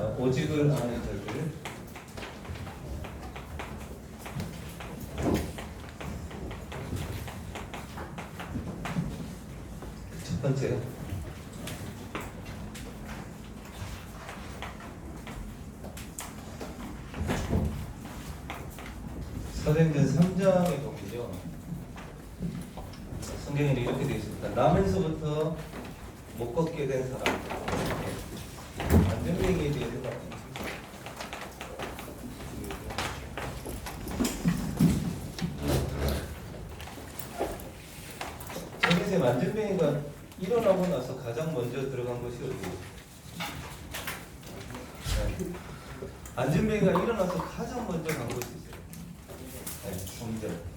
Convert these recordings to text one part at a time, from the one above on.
자, 오직을 아는 자들. 첫 번째. 사도행전 3장에 보면요. 성경에는 이렇게 되어 있습니다. 나면서부터 못 걷게 된 사람. 안전뱅이에 대해서 안전뱅이가 일어나고 나서 가장 먼저 들어간 것이 어디예요? 네. 안전뱅이가 일어나서 가장 먼저 간 곳이 있어요. 네, 성전.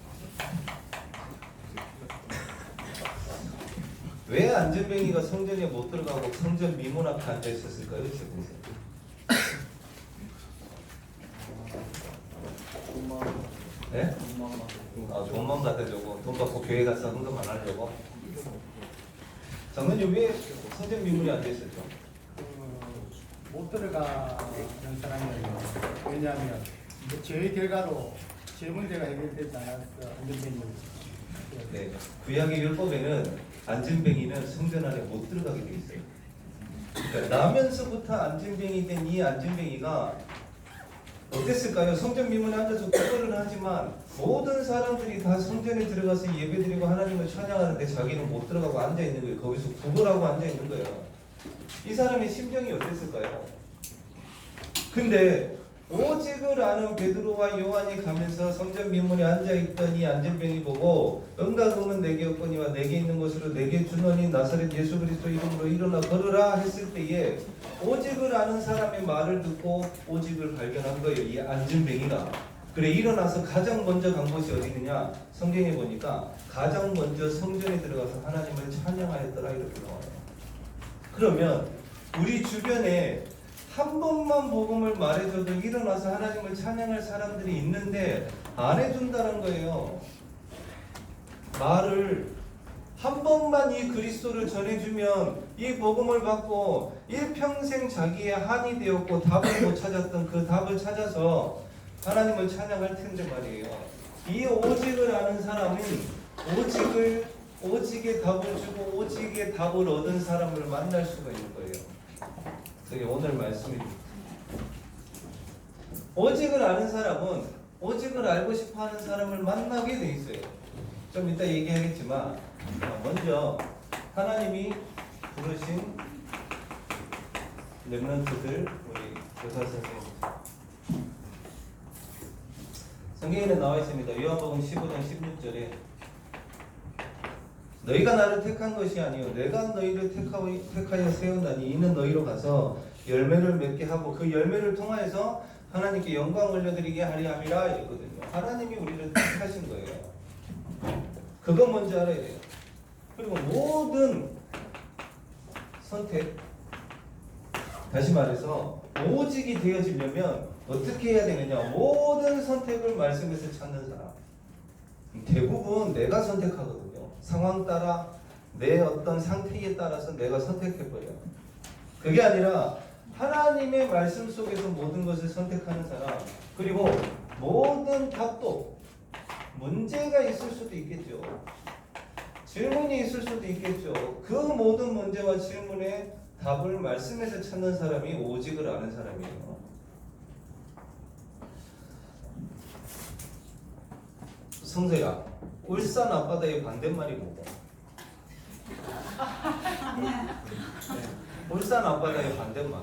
왜 안전뱅이가 성전에 못 들어가고 성전 미문 앞에 앉아 있었을까요? 제보세요. 네? 아, 돈만 받으려고 돈 받고 교회 가서 헌금 안 하려고. 장로님 왜 성전 미문에 앉아 있었죠? 그, 못 들어가는 사람이에요. 왜냐하면 저희 결과로 제 문제가 해결되지 않았어. 안전뱅이. 네, 구약의 율법에는 안전뱅이는 성전 안에 못 들어가게 돼 있어요. 그러니까 나면서부터 안전뱅이 된 이 안전뱅이가 어땠을까요? 성전 미문에 앉아서 구걸을 하지만 모든 사람들이 다 성전에 들어가서 예배드리고 하나님을 찬양하는데 자기는 못 들어가고 앉아 있는 거예요. 거기서 구걸하고 앉아 있는 거예요. 이 사람의 심정이 어땠을까요? 근데 오직을 아는 베드로와 요한이 가면서 성전 미문에 앉아 이 안전병이 보고 은과 금은 내게 없거니와 내게 있는 것으로 내게 주노니 나사렛 예수 그리스도 이름으로 일어나 걸으라 했을 때에 오직을 아는 사람의 말을 듣고 오직을 발견한 거예요. 이 안전뱅이가. 그래 일어나서 가장 먼저 간 곳이 어디 있느냐? 성경에 보니까 가장 먼저 성전에 들어가서 하나님을 찬양하였더라 이렇게 나와요. 그러면 우리 주변에 한 번만 복음을 말해줘도 일어나서 하나님을 찬양할 사람들이 있는데 안 해준다는 거예요. 말을 한 번만 이 그리스도를 전해주면 이 복음을 받고 일평생 자기의 한이 되었고 답을 못 찾았던 그 답을 찾아서 하나님을 찬양할 텐데 말이에요. 이 오직을 아는 사람은 오직을 오직의 답을 주고 오직의 답을 얻은 사람을 만날 수가 있는 거예요. 그게 오늘 말씀입니다. 오직을 아는 사람은 오직을 알고 싶어하는 사람을 만나게 돼 있어요. 좀 이따 얘기하겠지만 자, 먼저 하나님이 부르신 렘넌트들 우리 교사 선생님 성경에는 나와 있습니다. 요한복음 15장 16절에 너희가 나를 택한 것이 아니요 내가 너희를 택하여, 택하여 세운다니 이는 너희로 가서 열매를 맺게 하고 그 열매를 통하여서 하나님께 영광 올려드리게 하리 함이라 이거든요. 하나님이 우리를 택하신 거예요. 그건 먼저 알아야 돼요. 그리고 모든 선택 다시 말해서 오직이 되어지려면 어떻게 해야 되느냐? 모든 선택을 말씀에서 찾는 사람. 대부분 내가 선택하거든요. 상황 따라 내 어떤 상태에 따라서 내가 선택해버려요. 그게 아니라 하나님의 말씀 속에서 모든 것을 선택하는 사람. 그리고 모든 답도 문제가 있을 수도 있겠죠. 질문이 있을 수도 있겠죠. 그 모든 문제와 질문에 답을 말씀에서 찾는 사람이 오직을 아는 사람이에요. 성서야, 울산 앞바다의 반대말이 뭐고? 울산 앞바다의 반대말.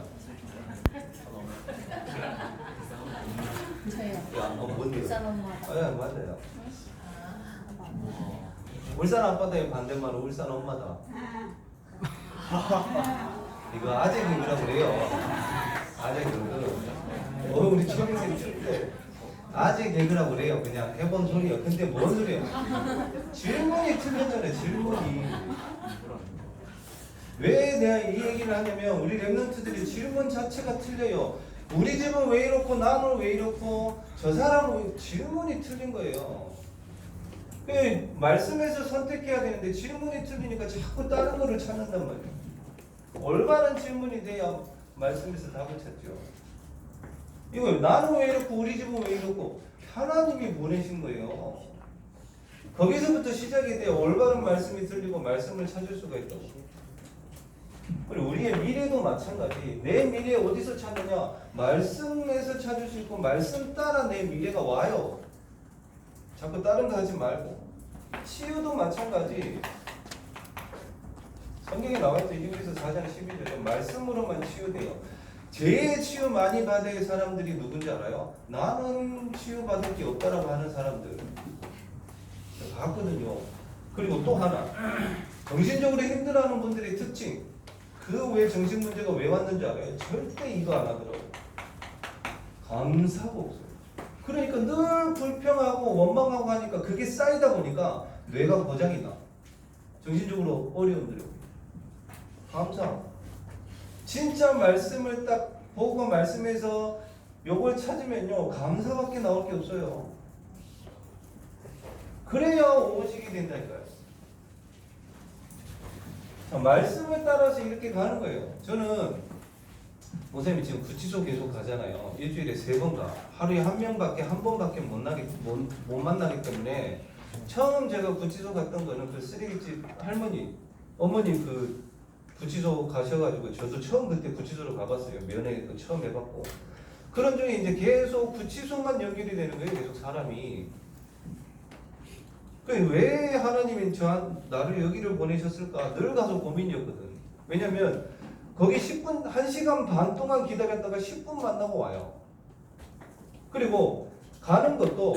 저요. 야, 어, 뭔데요? 울산 엄마. 아, 예, 맞아요. 울산 앞바다의 반대말은 울산 엄마다. 이거 아재 개그라고 그래요. 아재 개그. 어, 우리 초등생 때 아재 개그라고 그래요. 그냥 해본 소리야. 근데 뭔 소리야? 질문이 틀렸잖아요. 질문이. 왜 내가 이 얘기를 하냐면 우리 랩런트들이 질문 자체가 틀려요. 우리 집은 왜 이렇고 나는 왜 이렇고 저 사람은 왜- 질문이 틀린 거예요. 그 말씀에서 선택해야 되는데 질문이 틀리니까 자꾸 다른 거를 찾는단 말이에요. 올바른 질문이 돼야 말씀에서 답을 찾죠. 이거 나는 왜 이렇고 우리 집은 왜 이렇고 하나님이 보내신 거예요. 거기서부터 시작이 돼요. 올바른 말씀이 들리고 말씀을 찾을 수가 있다고. 그리고 우리의 미래도 마찬가지. 내 미래 어디서 찾느냐? 말씀에서 찾을 수 있고 말씀 따라 내 미래가 와요. 자꾸 다른 거 하지 말고. 치유도 마찬가지. 성경에 나와 있죠. 히브리서 4장 12절에 말씀으로만 치유돼요. 제일 치유 많이 받을 사람들이 누군지 알아요? 나는 치유 받을 게 없다라고 하는 사람들. 봤거든요. 그리고 또 하나. 정신적으로 힘들어하는 분들의 특징. 그 왜 정신 문제가 왜 왔는지 알아요? 절대 이거 안 하더라고요. 감사가 없어요. 그러니까 늘 불평하고 원망하고 하니까 그게 쌓이다 보니까 뇌가 고장이 나. 정신적으로 어려움들이 오고. 감사. 진짜 말씀을 딱 보고 말씀에서 요걸 찾으면요 감사밖에 나올 게 없어요. 그래야 오직이 된다니까요. 자, 말씀을 따라서 이렇게 가는 거예요. 저는 모쌤이 지금 구치소 계속 가잖아요. 일주일에 세 번 가. 하루에 한 명밖에 한 번밖에 못 나기 못, 못 만나기 때문에 처음 제가 구치소 갔던 거는 그 쓰레기집 할머니 어머니 그 구치소 가셔가지고 저도 처음 그때 구치소로 가봤어요. 면회 그 처음 해봤고 그런 중에 이제 계속 구치소만 연결이 되는 거예요. 계속 사람이 그왜 하나님이 저 나를 여기를 보내셨을까 늘 가서 고민이었거든. 왜냐면 거기 10분 1시간 반 동안 기다렸다가 10분 만나고 와요. 그리고 가는 것도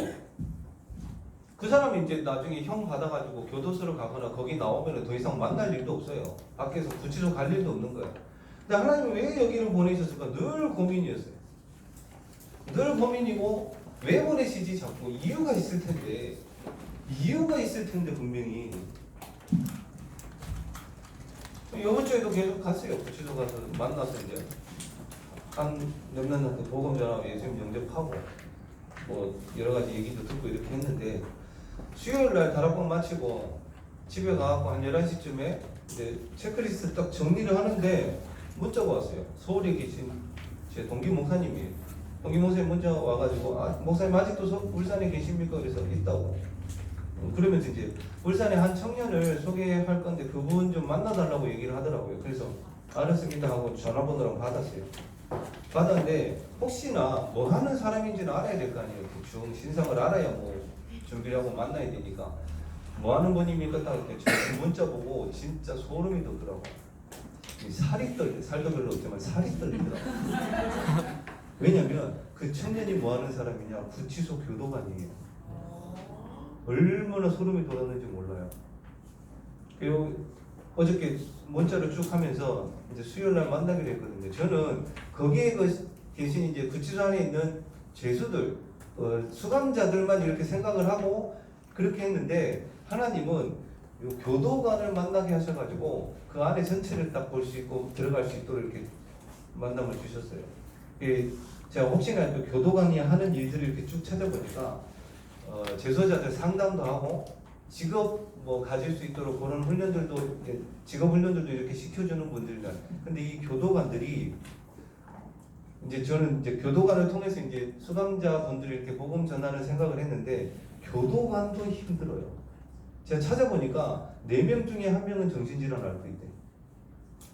그 사람이 이제 나중에 형 받아가지고 교도소로 가거나 거기 나오면 더 이상 만날 일도 없어요. 밖에서 구치소 갈 일도 없는 거예요. 근데 하나님이 왜 여기를 보내셨을까 늘 고민이었어요. 늘 고민이고 왜 보내시지 자꾸 이유가 있을 텐데 이유가 있을 텐데 분명히 이번 주에도 계속 갔어요. 구치소 가서 만나서 이제 한 몇몇한테 보금 전하고 예수님 영접하고 뭐 여러 가지 얘기도 듣고 이렇게 했는데 수요일 날 다락방 마치고 집에 가갖고 한 11시쯤에 이제 체크리스트 딱 정리를 하는데 문자가 왔어요. 서울에 계신 제 동기 목사님이 동기 목사님 문자 와가지고 아 목사님 아직도 서, 울산에 계십니까? 그래서 있다고. 어, 그러면서 이제 울산에 한 청년을 소개할 건데 그분 좀 만나달라고 얘기를 하더라고요. 그래서 알았습니다 하고 전화번호를 받았어요. 받았는데 혹시나 뭐 하는 사람인지는 알아야 될 거 아니에요. 대충 신상을 알아야 뭐 준비를 하고 만나야 되니까 뭐 하는 분입니까? 딱 이렇게 저 문자 보고 진짜 소름이 돋더라고. 이 살이 떨려. 살도 별로 없지만 살이 떨리더라고. 왜냐면 그 청년이 뭐 하는 사람이냐? 구치소 교도관이에요. 얼마나 소름이 돋았는지 몰라요. 그리고 어저께 문자를 쭉 하면서 이제 수요일 날 만나기로 했거든요. 저는 거기에 그 계신 이제 구치소 안에 있는 죄수들, 어, 수감자들만 이렇게 생각을 하고 그렇게 했는데 하나님은 요 교도관을 만나게 하셔가지고 그 안에 전체를 딱 볼 수 있고 들어갈 수 있도록 이렇게 만남을 주셨어요. 예, 제가 혹시나 또 교도관이 하는 일들을 이렇게 쭉 찾아보니까 어, 재소자들 상담도 하고 직업 뭐 가질 수 있도록 그런 훈련들도 직업 훈련들도 이렇게 시켜주는 분들이나 근데 이 교도관들이 이제 저는 이제 교도관을 통해서 이제 수감자 분들이 이렇게 복음 전하는 생각을 했는데 교도관도 힘들어요. 제가 찾아보니까 네 명 중에 한 명은 정신질환 앓고 있대.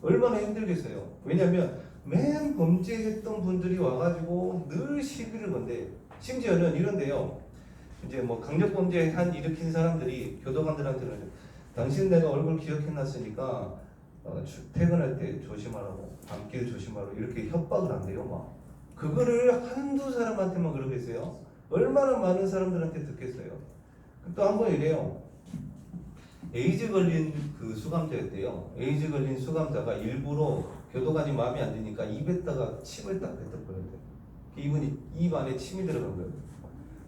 얼마나 힘들겠어요. 왜냐하면 맨 범죄했던 분들이 와가지고 늘 시비를 건데 심지어는 이런데요. 이제 뭐 강력 범죄 한 일으킨 사람들이 교도관들한테는 당신 내가 얼굴 기억해놨으니까 퇴근할 때 조심하라고 밤길 조심하라고 이렇게 협박을 한대요 막. 그거를 한두 사람한테만 그러겠어요? 얼마나 많은 사람들한테 듣겠어요? 또 한 번 이래요. 에이즈 걸린 그 수감자였대요. 에이즈 걸린 수감자가 일부러 교도관이 마음에 안 드니까 입에다가 침을 딱 뱉어버렸대 이분이 입 안에 침이 들어간 거예요.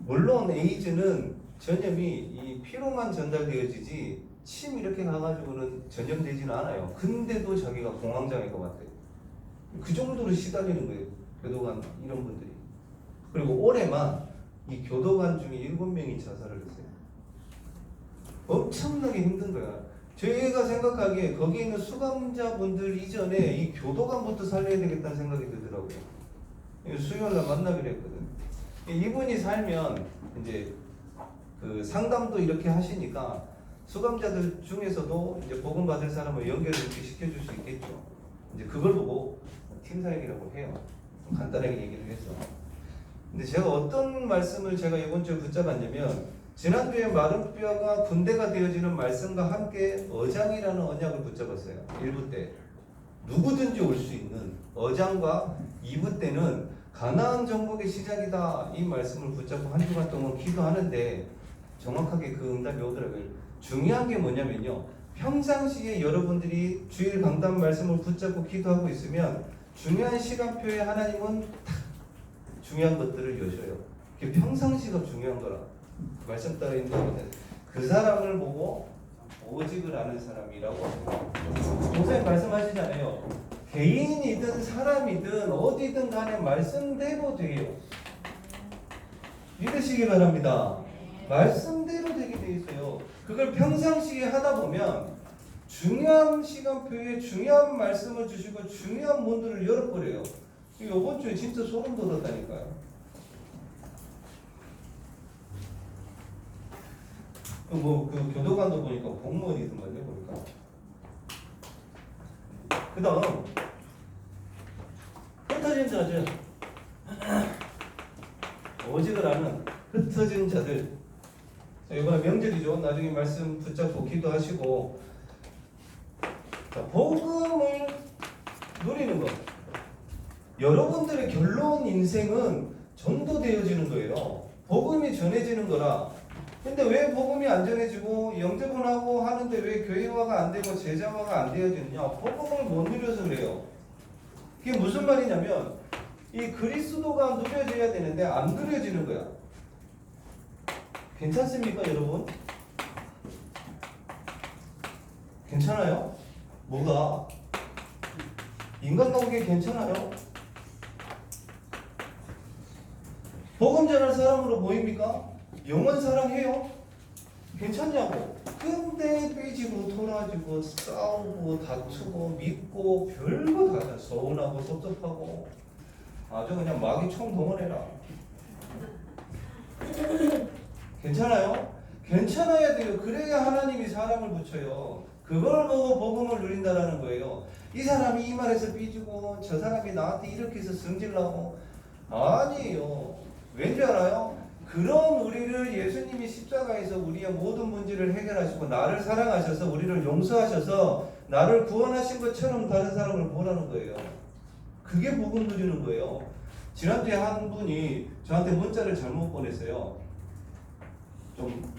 물론 에이즈는 전염이 이 피로만 전달되어지지 침 이렇게 가가지고는 전염되지는 않아요. 근데도 자기가 공황장애가 왔대. 그 정도로 시달리는 거예요. 교도관 이런 분들이. 그리고 올해만 이 교도관 중에 일곱 명이 자살을 했어요. 엄청나게 힘든 거야. 저희가 생각하기에 거기 있는 수감자분들 이전에 이 교도관부터 살려야 되겠다는 생각이 들더라고요. 이 수요일 날 만나기로 했거든. 이분이 살면 이제 그 상담도 이렇게 하시니까 수감자들 중에서도 이제 복음 받을 사람을 연결을 이렇게 시켜줄 수 있겠죠. 이제 그걸 보고 팀 사역이라고 해요. 좀 간단하게 얘기를 해서. 근데 제가 어떤 말씀을 제가 이번 주에 붙잡았냐면 지난주에 마른 뼈가 군대가 되어지는 말씀과 함께 어장이라는 언약을 붙잡았어요. 1부 때 누구든지 올 수 있는 어장과 2부 때는 가나안 정복의 시작이다 이 말씀을 붙잡고 한 주간 동안 기도하는데 정확하게 그 응답이 오더라고요. 중요한 게 뭐냐면요. 평상시에 여러분들이 주일 강단 말씀을 붙잡고 기도하고 있으면 중요한 시간표에 하나님은 탁 중요한 것들을 여셔요. 평상시가 중요한 거라. 그 말씀 따라 인도하거든. 그 사람을 보고 오직을 아는 사람이라고. 목사님 말씀하시잖아요. 개인이든 사람이든 어디든 간에 말씀대로 돼요. 믿으시기 바랍니다. 있어요. 그걸 평상시에 하다 보면 중요한 시간표에 중요한 말씀을 주시고 중요한 문들을 열어버려요. 이번 주에 진짜 소름 돋았다니까요. 뭐 그 교도관도 보니까 공무원이더만요 보니까. 그 다음 흩어진 자들 아는 흩어진 자들 자, 이번에 명절이죠. 나중에 말씀 붙잡고 기도하시고 자, 복음을 누리는 것. 여러분들의 결론 인생은 전도되어지는 거예요. 복음이 전해지는 거라. 근데 왜 복음이 안 전해지고 영접은 하고 하는데 왜 교회화가 안 되고 제자화가 안 되어지느냐? 복음을 못 누려서 그래요. 그게 무슨 말이냐면 이 그리스도가 누려져야 되는데 안 누려지는 거야. 괜찮습니까, 여러분? 괜찮아요? 뭐가? 인간관계 괜찮아요? 복음 전할 사람으로 보입니까? 영원 사랑해요? 괜찮냐고? 근데 삐지고 돌아지고 싸우고 다투고 믿고 별거 다 서운하고 섭섭하고 아주 그냥 마귀 총 동원해라. 괜찮아요? 괜찮아야 돼요. 그래야 하나님이 사람을 붙여요. 그걸 보고 복음을 누린다라는 거예요. 이 사람이 이 말에서 삐지고 저 사람이 나한테 이렇게 해서 성질나고 아니에요. 왠지 알아요? 그런 우리를 예수님이 십자가에서 우리의 모든 문제를 해결하시고 나를 사랑하셔서 우리를 용서하셔서 나를 구원하신 것처럼 다른 사람을 보라는 거예요. 그게 복음 누리는 거예요. 지난주에 한 분이 저한테 문자를 잘못 보냈어요. 좀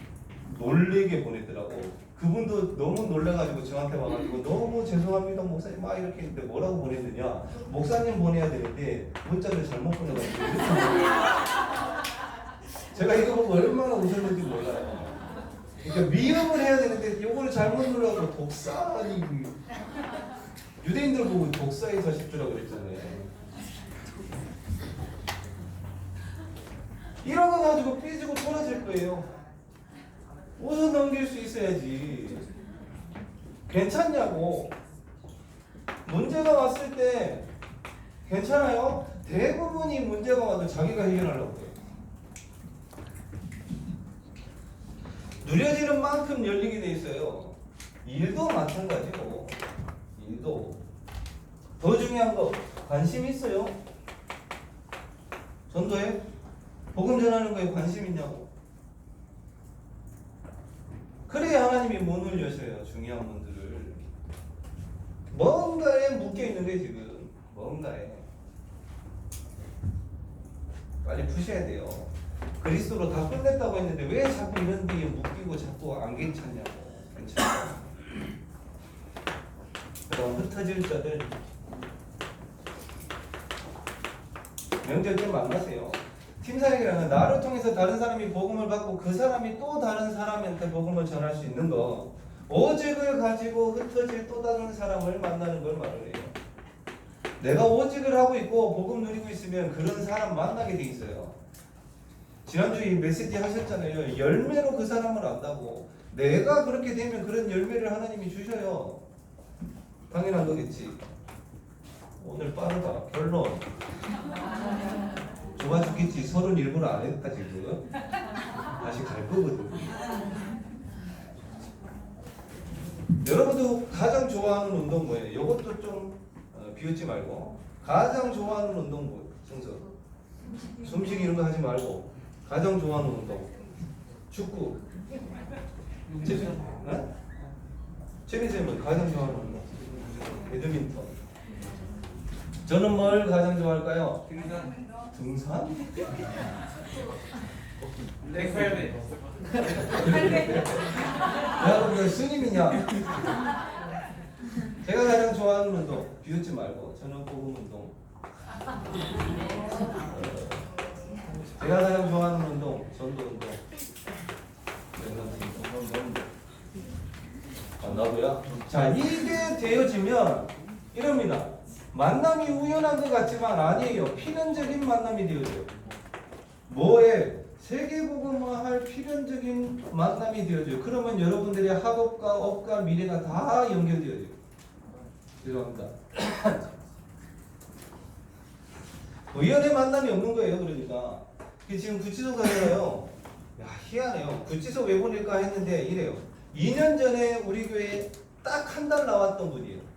놀래게 보냈더라고. 그분도 너무 놀래가지고 저한테 와가지고 너무 죄송합니다 목사님 막 이렇게 했는데 뭐라고 보냈느냐 목사님 보내야 되는데 문자를 잘못 보내가지고 제가 이거 보고 얼마나 웃었는지 몰라요. 그러니까 미움을 해야 되는데 이거를 잘못 눌러서 독사니 유대인들 보고 독사의 서식주라고 그랬잖아요. 거 가지고 삐지고 돌아질 거예요. 웃어 넘길 수 있어야지. 괜찮냐고. 문제가 왔을 때 괜찮아요? 대부분이 문제가 와도 자기가 해결하려고 해요. 누려지는 만큼 열리게 돼 있어요. 일도 마찬가지고 일도 더 중요한 거 관심 있어요? 전도에 복음 전하는 거에 관심 있냐고? 그래야 하나님이 문을 여셔요. 중요한 문들을 뭔가에 묶여 있는 게 지금 뭔가에 빨리 푸셔야 돼요. 그리스도로 다 끝냈다고 했는데 왜 자꾸 이런 데에 묶이고 자꾸 안 괜찮냐고. 괜찮아. 그럼 흩어질 자들 명절 때 만나세요. 팀사역이라는 나를 통해서 다른 사람이 복음을 받고 그 사람이 또 다른 사람한테 복음을 전할 수 있는 거. 오직을 가지고 흩어질 또 다른 사람을 만나는 걸 말을 해요. 내가 오직을 하고 있고 복음 누리고 있으면 그런 사람 만나게 돼 있어요. 지난주에 이 메시지 하셨잖아요. 열매로 그 사람을 안다고. 내가 그렇게 되면 그런 열매를 하나님이 주셔요. 당연한 거겠지. 오늘 빠르다. 결론. 좋아 죽겠지. 서른 일부러 안 했다 지금. 다시 갈 거거든. 여러분도 가장 좋아하는 운동 뭐예요? 이것도 좀 어, 비웃지 말고 가장 좋아하는 운동 뭐? 성서 숨쉬기 이런 거 하지 말고 가장 좋아하는 운동 축구? 최빈 쌤은 가장 좋아하는 운동 배드민턴 저는 뭘 가장 좋아할까요? 등산? 넥팔베 여러분 그 스님이냐? 제가 가장 좋아하는 운동 비웃지 말고 저는 복음 운동. 제가 가장 좋아하는 운동 전도 운동. 아 나도야. 자 이게 되어지면 이럽니다. 만남이 우연한 것 같지만 아니에요. 필연적인 만남이 되어져요. 뭐에 세계복음화할 필연적인 만남이 되어져요. 그러면 여러분들의 학업과 업과 미래가 다 연결되어져요. 죄송합니다. 우연의 만남이 없는 거예요. 그러니까 지금 구치소 가잖아요. 야 희한해요. 구치소 왜 보낼까 했는데 이래요. 2년 전에 우리 교회에 딱한 달 나왔던 분이에요.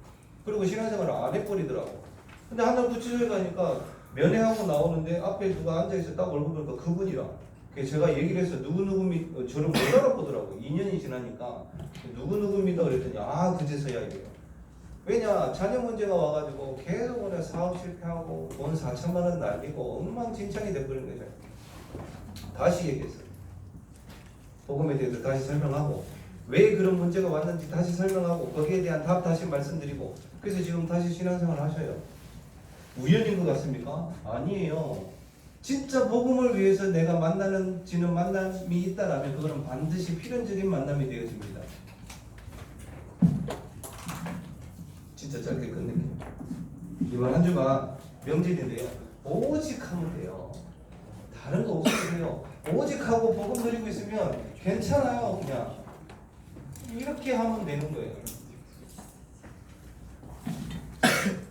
그리고 신앙생활을 안 해버리더라고. 근데 한달 구치소에 가니까 면회하고 나오는데 앞에 누가 앉아있어 딱 얼굴 보니까. 그래서 제가 얘기를 해서 누구누구 믿, 어, 저를 못 알아보더라고. 2년이 지나니까 누구누구 믿어 그랬더니 아 그제서야 이래요. 왜냐 자녀 문제가 와가지고 계속 오늘 사업 실패하고 돈 4천만 원 날리고 엉망진창이 돼버린 거죠. 다시 얘기했어요. 복음에 대해서 다시 설명하고 왜 그런 문제가 왔는지 다시 설명하고 거기에 대한 답 다시 말씀드리고 그래서 지금 다시 신앙생활 하셔요. 우연인 것 같습니까? 아니에요. 진짜 복음을 위해서 내가 만나는 지는 만남이 있다라면 그거는 반드시 필연적인 만남이 되어집니다. 진짜 짧게 끝낼게요. 이번 한 주가 명절인데요. 오직 하면 돼요. 다른 거 돼요. 오직 하고 복음 드리고 있으면 괜찮아요. 그냥 이렇게 하면 되는 거예요.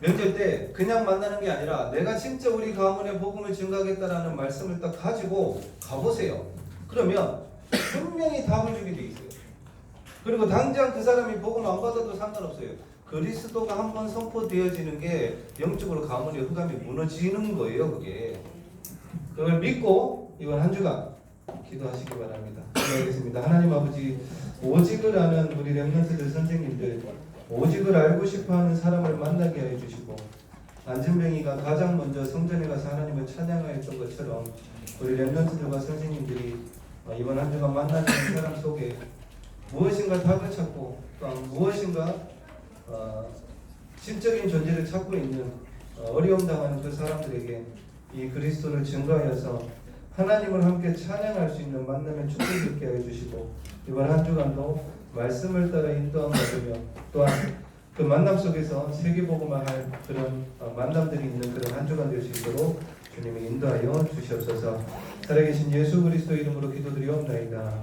명절 때 그냥 만나는 게 아니라 내가 진짜 우리 가문에 복음을 증가하겠다라는 말씀을 딱 가지고 가보세요. 그러면 분명히 답을 주게 돼 있어요. 그리고 당장 그 사람이 복음 안 받아도 상관없어요. 그리스도가 한번 선포되어지는 게 영적으로 가문의 흑암이 무너지는 거예요. 그게 그걸 믿고 이번 한 주간 기도하시기 바랍니다. 기도하겠습니다. 하나님 아버지 오직을 아는 우리 렘넌트들 선생님들 오직을 알고 싶어하는 사람을 만나게 해 주시고 안진병이가 가장 먼저 성전에 가서 하나님을 찬양하였던 것처럼 우리 렘넌트들과 선생님들이 어, 이번 한 주간 만나는 사람 속에 무엇인가 답을 찾고 또한 무엇인가 어, 신적인 존재를 찾고 있는 어, 어려움 당하는 그 사람들에게 이 그리스도를 증거하여서 하나님을 함께 찬양할 수 있는 만남의 축복을 있게 해주시고 이번 한 주간도 말씀을 따라 인도함 받으며 또한 그 만남 속에서 세계복음화할 그런 어, 만남들이 있는 그런 한 주간 될 수 있도록 주님이 인도하여 주시옵소서 살아계신 예수 그리스도 이름으로 기도드리옵나이다.